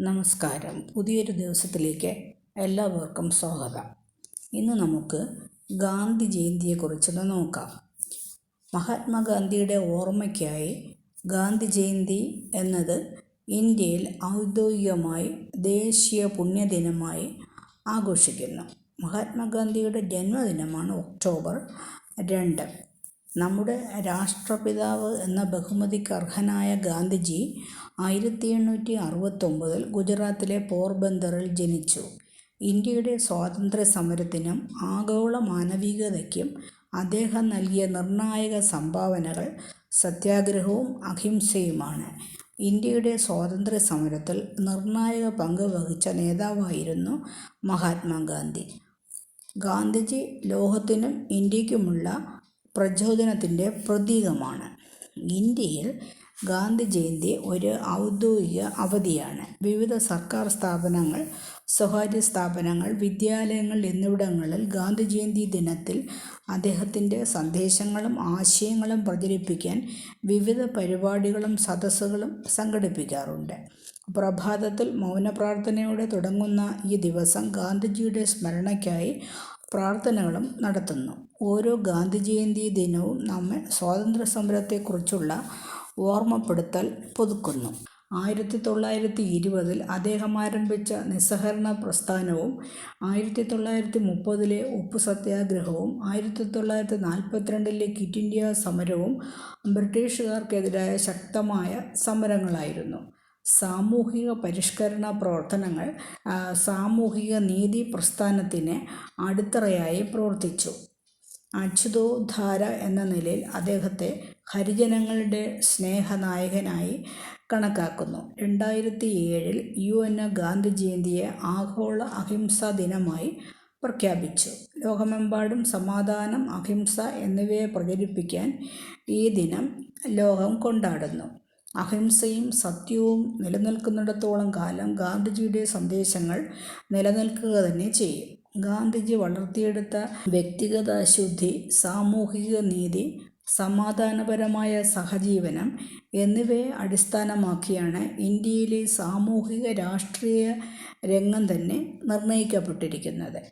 നമസ്കാരം. പുതിയൊരു ദിവസത്തിലേക്ക് എല്ലാവർക്കും സ്വാഗതം. ഇന്ന് നമുക്ക് ഗാന്ധി ജയന്തിയെക്കുറിച്ചൊന്ന് നോക്കാം. മഹാത്മാഗാന്ധിയുടെ ഓർമ്മയ്ക്കായി ഗാന്ധി ജയന്തി എന്നത് ഇന്ത്യയിൽ ഔദ്യോഗികമായി ദേശീയ പുണ്യദിനമായി ആഘോഷിക്കുന്നു. മഹാത്മാഗാന്ധിയുടെ ജന്മദിനമാണ് ഒക്ടോബർ രണ്ട്. നമ്മുടെ രാഷ്ട്രപിതാവ് എന്ന ബഹുമതിക്ക് അർഹനായ ഗാന്ധിജി ആയിരത്തി എണ്ണൂറ്റി അറുപത്തൊമ്പതിൽ ഗുജറാത്തിലെ പോർബന്ദറിൽ ജനിച്ചു. ഇന്ത്യയുടെ സ്വാതന്ത്ര്യ സമരത്തിനും ആഗോള മാനവികതയ്ക്കും അദ്ദേഹം നൽകിയ നിർണായക സംഭാവനകൾ സത്യാഗ്രഹവും അഹിംസയുമാണ്. ഇന്ത്യയുടെ സ്വാതന്ത്ര്യ സമരത്തിൽ നിർണായക പങ്ക് വഹിച്ച നേതാവായിരുന്നു മഹാത്മാഗാന്ധി. ഗാന്ധിജി ലോകത്തിനും ഇന്ത്യക്കുമുള്ള പ്രചോദനത്തിന്റെ പ്രതീകമാണ്. ഇന്ത്യയിൽ ഗാന്ധി ജയന്തി ഒരു ഔദ്യോഗിക അവധിയാണ്. വിവിധ സർക്കാർ സ്ഥാപനങ്ങൾ സ്വകാര്യ സ്ഥാപനങ്ങൾ വിദ്യാലയങ്ങൾ എന്നിവിടങ്ങളിൽ ഗാന്ധി ജയന്തി ദിനത്തിൽ അദ്ദേഹത്തിന്റെ സന്ദേശങ്ങളും ആശയങ്ങളും പ്രചരിപ്പിക്കാൻ വിവിധ പരിപാടികളും സദസ്സുകളും സംഘടിപ്പിക്കാറുണ്ട്. പ്രഭാതത്തിൽ മൗനപ്രാർത്ഥനയോടെ തുടങ്ങുന്ന ഈ ദിവസം ഗാന്ധിജിയുടെ സ്മരണയ്ക്കായി പ്രാർത്ഥനകളും നടത്തുന്നു. ഓരോ ഗാന്ധി ജയന്തി ദിനവും നമ്മൾ സ്വാതന്ത്ര്യ സമരത്തെക്കുറിച്ചുള്ള ഓർമ്മപ്പെടുത്തൽ പുതുക്കുന്നു. ആയിരത്തി തൊള്ളായിരത്തി ഇരുപതിൽ അദ്ദേഹം ആരംഭിച്ച നിസ്സഹകരണ പ്രസ്ഥാനവും ആയിരത്തി തൊള്ളായിരത്തി മുപ്പതിലെ ഉപ്പ് സത്യാഗ്രഹവും ആയിരത്തി തൊള്ളായിരത്തി നാൽപ്പത്തിരണ്ടിലെ ക്വിറ്റ് ഇന്ത്യ സമരവും ബ്രിട്ടീഷുകാർക്കെതിരായ ശക്തമായ സമരങ്ങളായിരുന്നു. സാമൂഹിക പരിഷ്കരണ പ്രവർത്തനങ്ങൾ സാമൂഹിക നീതി പ്രസ്ഥാനത്തിന് അടിത്തറയായി പ്രവർത്തിച്ചു. അച്യുതോദ്ധാര എന്ന നിലയിൽ അദ്ദേഹത്തെ ഹരിജനങ്ങളുടെ സ്നേഹനായകനായി കണക്കാക്കുന്നു. രണ്ടായിരത്തി ഏഴിൽ യു എൻ ഗാന്ധി ജയന്തിയെ ആഗോള അഹിംസാ ദിനമായി പ്രഖ്യാപിച്ചു. ലോകമെമ്പാടും സമാധാനം അഹിംസ എന്നിവയെ പ്രചരിപ്പിക്കാൻ ഈ ദിനം ലോകം കൊണ്ടാടുന്നു. അഹിംസയും സത്യവും നിലനിൽക്കുന്നിടത്തോളം കാലം ഗാന്ധിജിയുടെ സന്ദേശങ്ങൾ നിലനിൽക്കുക തന്നെ ചെയ്യും. ഗാന്ധിജി വളർത്തിയെടുത്ത വ്യക്തിഗത ശുദ്ധി സാമൂഹിക നീതി സമാധാനപരമായ സഹജീവനം എന്നിവയെ അടിസ്ഥാനമാക്കിയാണ് ഇന്ത്യയിലെ സാമൂഹിക രാഷ്ട്രീയ രംഗം തന്നെ നിർണയിക്കപ്പെട്ടിരിക്കുന്നത്.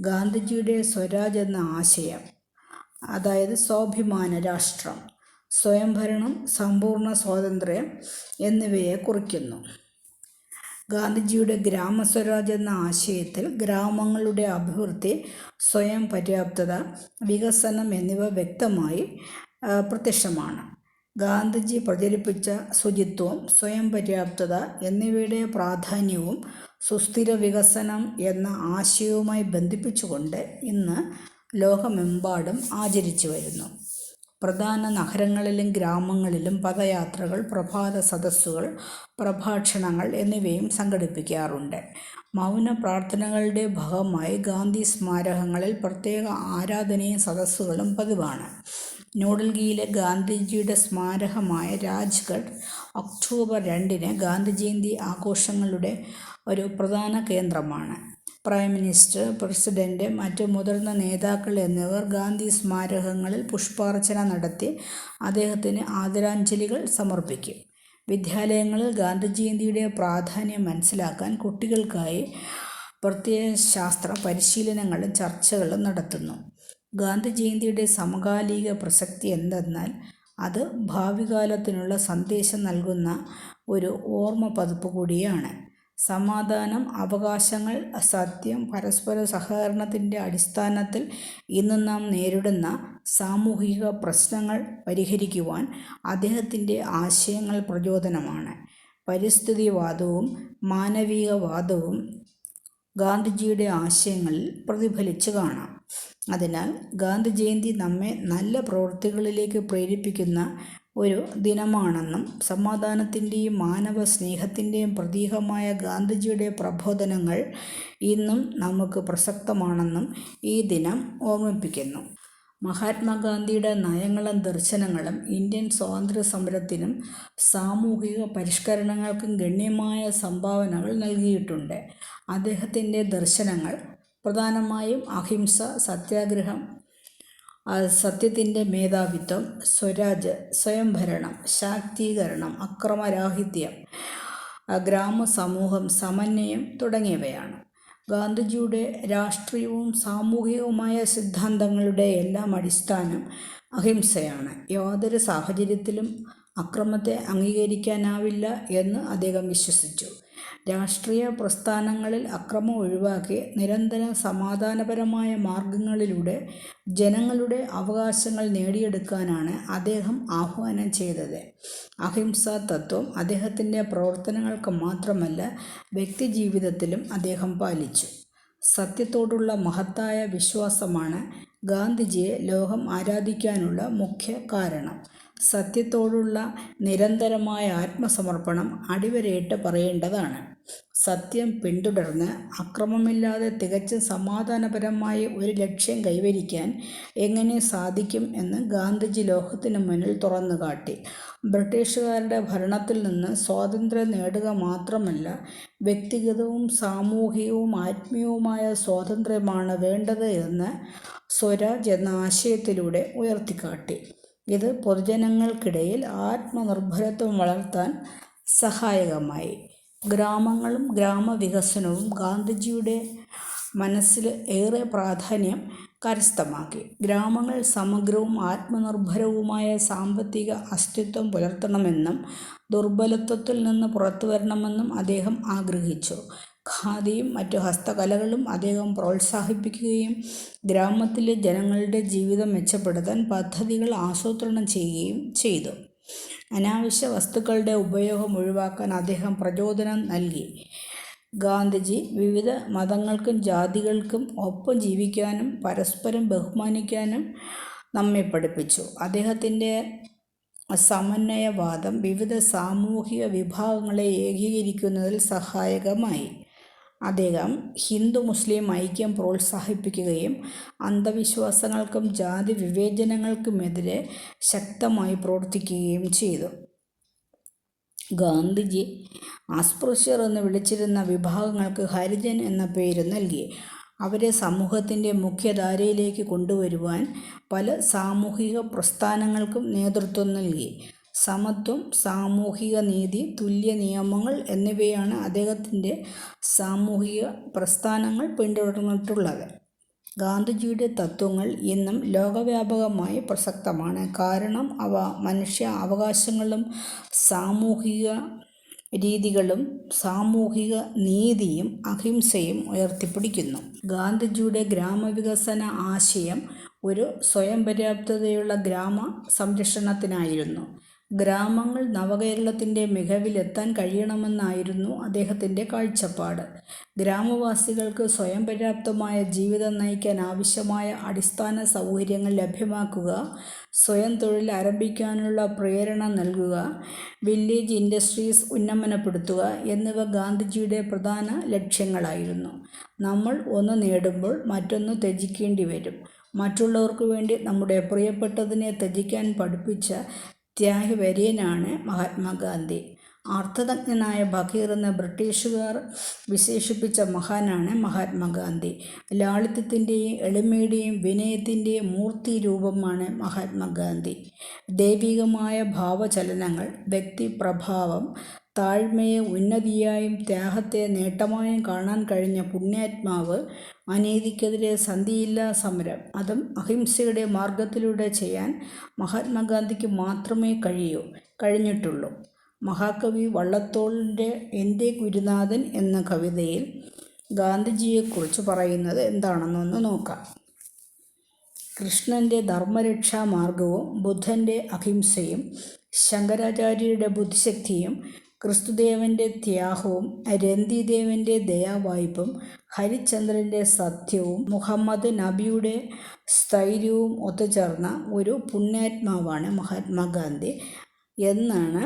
ഗാന്ധിജിയുടെ സ്വരാജ് എന്ന ആശയം അതായത് സ്വാഭിമാന രാഷ്ട്രം സ്വയംഭരണം സമ്പൂർണ സ്വാതന്ത്ര്യം എന്നിവയെ കുറിക്കുന്നു. ഗാന്ധിജിയുടെ ഗ്രാമസ്വരാജ് എന്ന ആശയത്തിൽ ഗ്രാമങ്ങളുടെ അഭിവൃദ്ധി സ്വയം പര്യാപ്തത വികസനം എന്നിവ വ്യക്തമായി പ്രത്യക്ഷമാണ്. ഗാന്ധിജി പ്രചരിപ്പിച്ച ശുചിത്വം സ്വയം പര്യാപ്തത എന്നിവയുടെ പ്രാധാന്യവും സുസ്ഥിര വികസനം എന്ന ആശയവുമായി ബന്ധിപ്പിച്ചുകൊണ്ട് ഇന്ന് ലോകമെമ്പാടും ആചരിച്ചു വരുന്നു. പ്രധാന നഗരങ്ങളിലും ഗ്രാമങ്ങളിലും പദയാത്രകൾ പ്രഭാത സദസ്സുകൾ പ്രഭാഷണങ്ങൾ എന്നിവയും സംഘടിപ്പിക്കാറുണ്ട്. മൗന പ്രാർത്ഥനകളുടെ ഭാഗമായി ഗാന്ധി സ്മാരകങ്ങളിൽ പ്രത്യേക ആരാധനയും സദസ്സുകളും പതിവാണ്. ന്യൂഡൽഹിയിലെ ഗാന്ധിജിയുടെ സ്മാരകമായ രാജ്ഘട്ട് ഒക്ടോബർ രണ്ടിന് ഗാന്ധി ജയന്തി ആഘോഷങ്ങളുടെ ഒരു പ്രധാന കേന്ദ്രമാണ്. പ്രൈം മിനിസ്റ്റർ പ്രസിഡന്റ് മറ്റ് മുതിർന്ന നേതാക്കൾ എന്നിവർ ഗാന്ധി സ്മാരകങ്ങളിൽ പുഷ്പാർച്ചന നടത്തി അദ്ദേഹത്തിന് ആദരാഞ്ജലികൾ സമർപ്പിക്കും. വിദ്യാലയങ്ങളിൽ ഗാന്ധിജയന്തിയുടെ പ്രാധാന്യം മനസ്സിലാക്കാൻ കുട്ടികൾക്കായി പ്രത്യയശാസ്ത്ര പരിശീലനങ്ങളും ചർച്ചകളും നടത്തുന്നു. ഗാന്ധി ജയന്തിയുടെ സമകാലിക പ്രസക്തി എന്തെന്നാൽ അത് ഭാവികാലത്തിനുള്ള സന്ദേശം നൽകുന്ന ഒരു ഓർമ്മ പതിപ്പ് കൂടിയാണ്. സമാധാനം അവകാശങ്ങൾ സത്യം പരസ്പര സഹകരണത്തിന്റെ അടിസ്ഥാനത്തിൽ ഇന്ന് നാം നേരിടുന്ന സാമൂഹിക പ്രശ്നങ്ങൾ പരിഹരിക്കുവാൻ അദ്ദേഹത്തിന്റെ ആശയങ്ങൾ പ്രചോദനമാണ്. പരിസ്ഥിതിവാദവും മാനവികവാദവും ഗാന്ധിജിയുടെ ആശയങ്ങളിൽ പ്രതിഫലിച്ചു കാണാം. അതിനാൽ ഗാന്ധി ജയന്തി നമ്മെ നല്ല പ്രവൃത്തികളിലേക്ക് പ്രേരിപ്പിക്കുന്ന ഒരു ദിനമാണെന്നും സമാധാനത്തിന്റെയും മാനവ സ്നേഹത്തിന്റെയും പ്രതീകമായ ഗാന്ധിജിയുടെ പ്രബോധനങ്ങൾ ഇന്നും നമുക്ക് പ്രസക്തമാണെന്നും ഈ ദിനം ഓർമ്മിപ്പിക്കുന്നു. മഹാത്മാഗാന്ധിയുടെ നയങ്ങളും ദർശനങ്ങളും ഇന്ത്യൻ സ്വാതന്ത്ര്യ സമരത്തിനും സാമൂഹിക പരിഷ്കരണങ്ങൾക്കും ഗണ്യമായ സംഭാവനകൾ നൽകിയിട്ടുണ്ട്. അദ്ദേഹത്തിന്റെ ദർശനങ്ങൾ പ്രധാനമായും അഹിംസ സത്യാഗ്രഹം സത്യത്തിന്റെ മേധാവിത്വം സ്വരാജ് സ്വയംഭരണം ശാക്തീകരണം അക്രമരാഹിത്യം ഗ്രാമ സമൂഹം സമന്വയം തുടങ്ങിയവയാണ്. ഗാന്ധിജിയുടെ രാഷ്ട്രീയവും സാമൂഹികവുമായ സിദ്ധാന്തങ്ങളുടെ എല്ലാം അടിസ്ഥാനം അഹിംസയാണ്. യാതൊരു സാഹചര്യത്തിലും അക്രമത്തെ അംഗീകരിക്കാനാവില്ല എന്ന് അദ്ദേഹം വിശ്വസിച്ചു. രാഷ്ട്രീയ പ്രസ്ഥാനങ്ങളിൽ അക്രമം ഒഴിവാക്കി നിരന്തരം സമാധാനപരമായ മാർഗങ്ങളിലൂടെ ജനങ്ങളുടെ അവകാശങ്ങൾ നേടിയെടുക്കാനാണ് അദ്ദേഹം ആഹ്വാനം ചെയ്തത്. അഹിംസാ തത്വം അദ്ദേഹത്തിന്റെ പ്രവർത്തനങ്ങൾക്ക് മാത്രമല്ല വ്യക്തിജീവിതത്തിലും അദ്ദേഹം പാലിച്ചു. സത്യത്തോടുള്ള മഹത്തായ വിശ്വാസമാണ് ഗാന്ധിജിയെ ലോകം ആരാധിക്കാനുള്ള മുഖ്യ കാരണം. സത്യത്തോടുള്ള നിരന്തരമായ ആത്മസമർപ്പണം അടിവരയിട്ട് പറയേണ്ടതാണ്. സത്യം പിന്തുടർന്ന് അക്രമമില്ലാതെ തികച്ചും സമാധാനപരമായ ഒരു ലക്ഷ്യം കൈവരിക്കാൻ എങ്ങനെ സാധിക്കും എന്ന് ഗാന്ധിജി ലോഹത്തിന് മുന്നിൽ തുറന്നു കാട്ടി. ബ്രിട്ടീഷുകാരുടെ ഭരണത്തിൽ നിന്ന് സ്വാതന്ത്ര്യം നേടുക മാത്രമല്ല വ്യക്തിഗതവും സാമൂഹികവും ആത്മീയവുമായ സ്വാതന്ത്ര്യമാണ് വേണ്ടത് എന്ന് സ്വരാജ് എന്ന ആശയത്തിലൂടെ ഉയർത്തിക്കാട്ടി. ഇത് പൊതുജനങ്ങൾക്കിടയിൽ ആത്മനിർഭരത്വം വളർത്താൻ സഹായകമായി. ഗ്രാമങ്ങളും ഗ്രാമവികസനവും ഗാന്ധിജിയുടെ മനസ്സിൽ ഏറെ പ്രാധാന്യം കരസ്ഥമാക്കി. ഗ്രാമങ്ങൾ സമഗ്രവും ആത്മനിർഭരവുമായ സാമ്പത്തിക അസ്തിത്വം പുലർത്തണമെന്നും ദുർബലത്വത്തിൽ നിന്ന് പുറത്തു വരണമെന്നും അദ്ദേഹം ആഗ്രഹിച്ചു. ഖാദിയും മറ്റു ഹസ്തകലകളും അദ്ദേഹം പ്രോത്സാഹിപ്പിക്കുകയും ഗ്രാമത്തിലെ ജനങ്ങളുടെ ജീവിതം മെച്ചപ്പെടുത്താൻ പദ്ധതികൾ ആസൂത്രണം ചെയ്യുകയും ചെയ്തു. അനാവശ്യ വസ്തുക്കളുടെ ഉപയോഗം ഒഴിവാക്കാൻ അദ്ദേഹം പ്രചോദനം നൽകി. ഗാന്ധിജി വിവിധ മതങ്ങൾക്കും ജാതികൾക്കും ഒപ്പം ജീവിക്കാനും പരസ്പരം ബഹുമാനിക്കാനും നമ്മെ പഠിപ്പിച്ചു. അദ്ദേഹത്തിന്റെ സമന്വയവാദം വിവിധ സാമൂഹിക വിഭാഗങ്ങളെ ഏകീകരിക്കുന്നതിൽ സഹായകമായി. അദ്ദേഹം ഹിന്ദു മുസ്ലിം ഐക്യം പ്രോത്സാഹിപ്പിക്കുകയും അന്ധവിശ്വാസങ്ങൾക്കും ജാതി വിവേചനങ്ങൾക്കുമെതിരെ ശക്തമായി പ്രവർത്തിക്കുകയും ചെയ്തു. ഗാന്ധിജി അസ്പൃശ്യർ എന്ന് വിളിച്ചിരുന്ന വിഭാഗങ്ങൾക്ക് ഹരിജൻ എന്ന പേര് നൽകി. അവരെ സമൂഹത്തിന്റെ മുഖ്യധാരയിലേക്ക് കൊണ്ടുവരുവാൻ പല സാമൂഹിക പ്രസ്ഥാനങ്ങൾക്കും നേതൃത്വം നൽകി. സമത്വം സാമൂഹിക നീതി തുല്യ നിയമങ്ങൾ എന്നിവയാണ് അദ്ദേഹത്തിന്റെ സാമൂഹിക പ്രസ്ഥാനങ്ങൾ പിന്തുടർന്നിട്ടുള്ളത്. ഗാന്ധിജിയുടെ തത്വങ്ങൾ ഇന്നും ലോകവ്യാപകമായി പ്രസക്തമാണ്. കാരണം അവ മനുഷ്യ അവകാശങ്ങളും സാമൂഹിക രീതികളും സാമൂഹിക നീതിയും അഹിംസയും ഉയർത്തിപ്പിടിക്കുന്നു. ഗാന്ധിജിയുടെ ഗ്രാമവികസന ആശയം ഒരു സ്വയം പര്യാപ്തതയുള്ള ഗ്രാമ സംരക്ഷണത്തിനായിരുന്നു. ഗ്രാമങ്ങൾ നവകേരളത്തിന്റെ മികവിലെത്താൻ കഴിയണമെന്നായിരുന്നു അദ്ദേഹത്തിന്റെ കാഴ്ചപ്പാട്. ഗ്രാമവാസികൾക്ക് സ്വയം പര്യാപ്തമായ ജീവിതം നയിക്കാൻ ആവശ്യമായ അടിസ്ഥാന സൗകര്യങ്ങൾ ലഭ്യമാക്കുക സ്വയം തൊഴിൽ ആരംഭിക്കാനുള്ള പ്രേരണ നൽകുക വില്ലേജ് ഇൻഡസ്ട്രീസ് ഉന്നമനപ്പെടുത്തുക എന്നിവ ഗാന്ധിജിയുടെ പ്രധാന ലക്ഷ്യങ്ങളായിരുന്നു. നമ്മൾ ഒന്ന് നേടുമ്പോൾ മറ്റൊന്ന് ത്യജിക്കേണ്ടി വരും. മറ്റുള്ളവർക്ക് വേണ്ടി നമ്മുടെ പ്രിയപ്പെട്ടതിനെ ത്യജിക്കാൻ പഠിപ്പിച്ച ത്യാഗവര്യനാണ് മഹാത്മാഗാന്ധി. അർത്ഥതജ്ഞനായ ബഹീർ എന്ന ബ്രിട്ടീഷുകാർ വിശേഷിപ്പിച്ച മഹാനാണ് മഹാത്മാഗാന്ധി. ലാളിത്യത്തിന്റെയും എളിമയുടെയും വിനയത്തിന്റെയും മൂർത്തി രൂപമാണ് മഹാത്മാഗാന്ധി. ദൈവികമായ ഭാവചലനങ്ങൾ വ്യക്തിപ്രഭാവം താഴ്മയെ ഉന്നതിയായും ത്യാഗത്തെ നേട്ടമായും കാണാൻ കഴിഞ്ഞ പുണ്യാത്മാവ് അനീതിക്കെതിരെ സന്ധിയില്ലാ സമരം അതും അഹിംസയുടെ മാർഗത്തിലൂടെ ചെയ്യാൻ മഹാത്മാഗാന്ധിക്ക് മാത്രമേ കഴിയൂ കഴിഞ്ഞിട്ടുള്ളൂ. മഹാകവി വള്ളത്തോളിന്റെ എന്റെ ഗുരുനാഥൻ എന്ന കവിതയിൽ ഗാന്ധിജിയെക്കുറിച്ച് പറയുന്നത് എന്താണെന്നൊന്ന് നോക്കാം. കൃഷ്ണന്റെ ധർമ്മരക്ഷാ മാർഗവും ബുദ്ധന്റെ അഹിംസയും ശങ്കരാചാര്യരുടെ ബുദ്ധിശക്തിയും ക്രിസ്തുദേവന്റെ ത്യാഗവും രന്തിദേവന്റെ ദയാവായ്പും ഹരിചന്ദ്രന്റെ സത്യവും മുഹമ്മദ് നബിയുടെ സ്ഥൈര്യവും ഒത്തുചേർന്ന ഒരു പുണ്യാത്മാവാണ് മഹാത്മാഗാന്ധി എന്നാണ്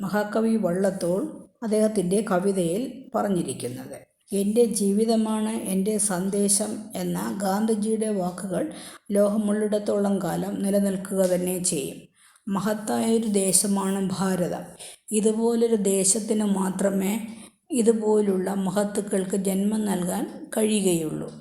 മഹാകവി വള്ളത്തോൾ അദ്ദേഹത്തിന്റെ കവിതയിൽ പറഞ്ഞിരിക്കുന്നത്. എന്റെ ജീവിതമാണ് എന്റെ സന്ദേശം എന്ന ഗാന്ധിജിയുടെ വാക്കുകൾ ലോകമുള്ളിടത്തോളം കാലം നിലനിൽക്കുക തന്നെ ചെയ്യും. മഹത്തായൊരു ദേശമാണ് ഭാരതം. ഇതുപോലൊരു ദേശത്തിന് മാത്രമേ ഇതുപോലുള്ള മഹത്തുക്കൾക്ക് ജന്മം നൽകാൻ കഴിയുകയുള്ളൂ.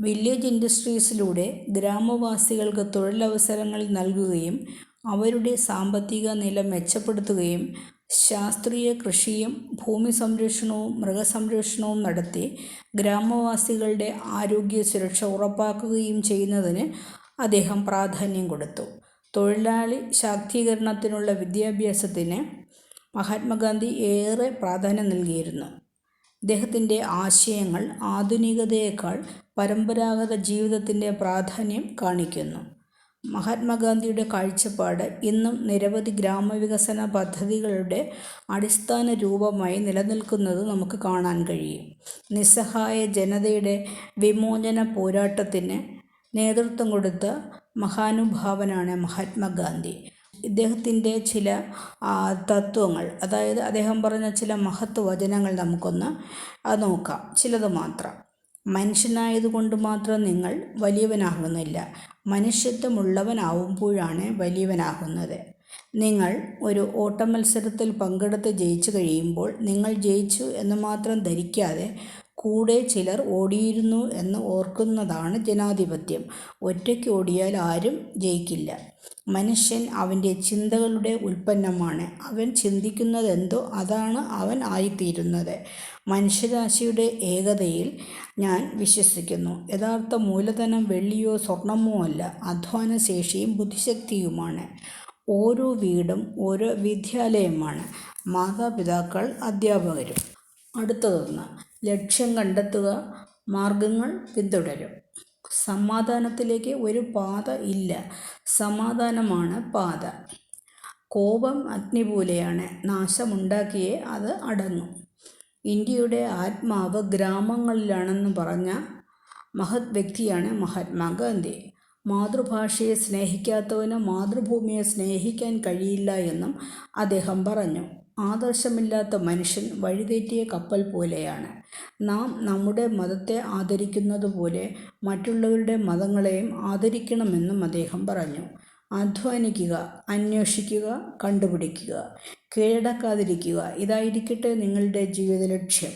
വില്ലേജ് ഇൻഡസ്ട്രീസിലൂടെ ഗ്രാമവാസികൾക്ക് തൊഴിലവസരങ്ങൾ നൽകുകയും അവരുടെ സാമ്പത്തിക നില മെച്ചപ്പെടുത്തുകയും ശാസ്ത്രീയ കൃഷിയും ഭൂമി സംരക്ഷണവും മൃഗസംരക്ഷണവും നടത്തി ഗ്രാമവാസികളുടെ ആരോഗ്യ സുരക്ഷ ഉറപ്പാക്കുകയും ചെയ്യുന്നതിന് അദ്ദേഹം പ്രാധാന്യം കൊടുത്തു. തൊഴിലാളി ശാക്തീകരണത്തിനുള്ള വിദ്യാഭ്യാസത്തിന് മഹാത്മാഗാന്ധി ഏറെ പ്രാധാന്യം നൽകിയിരുന്നു. ഇദ്ദേഹത്തിന്റെ ആശയങ്ങൾ ആധുനികതയേക്കാൾ പരമ്പരാഗത ജീവിതത്തിന്റെ പ്രാധാന്യം കാണിക്കുന്നു. മഹാത്മാഗാന്ധിയുടെ കാഴ്ചപ്പാട് ഇന്നും നിരവധി ഗ്രാമവികസന പദ്ധതികളുടെ അടിസ്ഥാന രൂപമായി നിലനിൽക്കുന്നത് നമുക്ക് കാണാൻ കഴിയും. നിസ്സഹായ ജനതയുടെ വിമോചന പോരാട്ടത്തിന് നേതൃത്വം കൊടുത്ത മഹാനുഭാവനാണ് മഹാത്മാഗാന്ധി. ഇദ്ദേഹത്തിന്റെ ചില തത്വങ്ങൾ അതായത് അദ്ദേഹം പറഞ്ഞ ചില മഹത്വ വചനങ്ങൾ നമുക്കൊന്ന് നോക്കാം. ചിലത് മാത്രം. മനുഷ്യനായതുകൊണ്ട് മാത്രം നിങ്ങൾ വലിയവനാകുന്നില്ല. മനുഷ്യത്വമുള്ളവനാവുമ്പോഴാണ് വലിയവനാകുന്നത്. നിങ്ങൾ ഒരു ഓട്ടമത്സരത്തിൽ പങ്കെടുത്ത് ജയിച്ചു കഴിയുമ്പോൾ നിങ്ങൾ ജയിച്ചു എന്ന് മാത്രം ധരിക്കാതെ കൂടെ ചിലർ ഓടിയിരുന്നു എന്ന് ഓർക്കുന്നതാണ് ജനാധിപത്യം. ഒറ്റയ്ക്ക് ഓടിയാൽ ആരും ജയിക്കില്ല. മനുഷ്യൻ അവന്റെ ചിന്തകളുടെ ഉൽപ്പന്നമാണ്. അവൻ ചിന്തിക്കുന്നതെന്തോ അതാണ് അവൻ ആയിത്തീരുന്നത്. മനുഷ്യരാശിയുടെ ഏകതയിൽ ഞാൻ വിശ്വസിക്കുന്നു. യഥാർത്ഥ മൂലധനം വെള്ളിയോ സ്വർണമോ അല്ല അധ്വാനശേഷിയും ബുദ്ധിശക്തിയുമാണ്. ഓരോ വീടും ഓരോ വിദ്യാലയമാണ്. മാതാപിതാക്കൾ അധ്യാപകരും. അടുത്തതൊന്ന്. ലക്ഷ്യം കണ്ടെത്തുക മാർഗങ്ങൾ പിന്തുടരും. സമാധാനത്തിലേക്ക് ഒരു പാത ഇല്ല. സമാധാനമാണ് പാത. കോപം അഗ്നി പോലെയാണ് നാശമുണ്ടാക്കിയേ അത് അടങ്ങും. ഇന്ത്യയുടെ ആത്മാവ് ഗ്രാമങ്ങളിലാണെന്ന് പറഞ്ഞ മഹത് വ്യക്തിയാണ് മഹാത്മാഗാന്ധി മാതൃഭാഷയെ സ്നേഹിക്കാത്തവന് മാതൃഭൂമിയെ സ്നേഹിക്കാൻ കഴിയില്ല എന്നും അദ്ദേഹം പറഞ്ഞു. ആദർശമില്ലാത്ത മനുഷ്യൻ വഴിതെറ്റിയ കപ്പൽ പോലെയാണ്. നാം നമ്മുടെ മതത്തെ ആദരിക്കുന്നതുപോലെ മറ്റുള്ളവരുടെ മതങ്ങളെയും ആദരിക്കണമെന്നും അദ്ദേഹം പറഞ്ഞു. അധ്വാനിക്കുക അന്വേഷിക്കുക കണ്ടുപിടിക്കുക കീഴടക്കാതിരിക്കുക ഇതായിരിക്കട്ടെ നിങ്ങളുടെ ജീവിത ലക്ഷ്യം.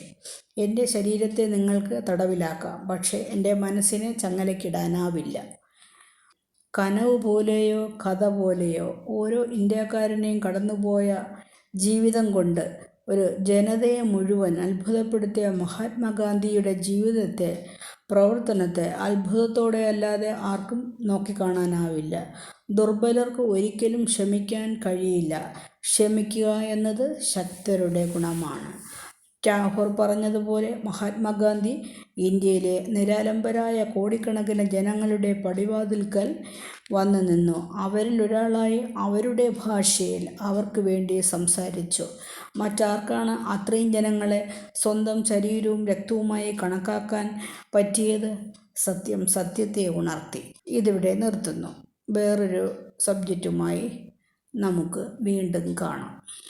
എന്റെ ശരീരത്തെ നിങ്ങൾക്ക് തടവിലാക്കാം പക്ഷേ എന്റെ മനസ്സിനെ ചങ്ങലക്കിടാനാവില്ല. കനവ് പോലെയോ കഥ പോലെയോ ഓരോ ഇന്ത്യക്കാരനെയും കടന്നുപോയ ജീവിതം കൊണ്ട് ഒരു ജനതയെ മുഴുവൻ അത്ഭുതപ്പെടുത്തിയ മഹാത്മാഗാന്ധിയുടെ ജീവിതത്തെ പ്രവർത്തനത്തെ അത്ഭുതത്തോടെ അല്ലാതെ ആർക്കും നോക്കിക്കാണാനാവില്ല. ദുർബലർക്ക് ഒരിക്കലും ക്ഷമിക്കാൻ കഴിയില്ല. ക്ഷമിക്കുക എന്നത് ശക്തരുടെ ഗുണമാണ്. ടാഗോർ പറഞ്ഞതുപോലെ മഹാത്മാഗാന്ധി ഇന്ത്യയിലെ നിരാലംബരായ കോടിക്കണക്കിന് ജനങ്ങളുടെ പടിവാതിൽക്കൽ വന്നു നിന്നു. അവരിൽ ഒരാളായി അവരുടെ ഭാഷയിൽ അവർക്ക് വേണ്ടി സംസാരിച്ചു. മറ്റാർക്കാണ് അത്രയും ജനങ്ങളെ സ്വന്തം ശരീരവും രക്തവുമായി കണക്കാക്കാൻ പറ്റിയത്? സത്യം സത്യത്തെ ഉണർത്തി. ഇതിവിടെ നിർത്തുന്നു. വേറൊരു സബ്ജക്റ്റുമായി നമുക്ക് വീണ്ടും കാണാം.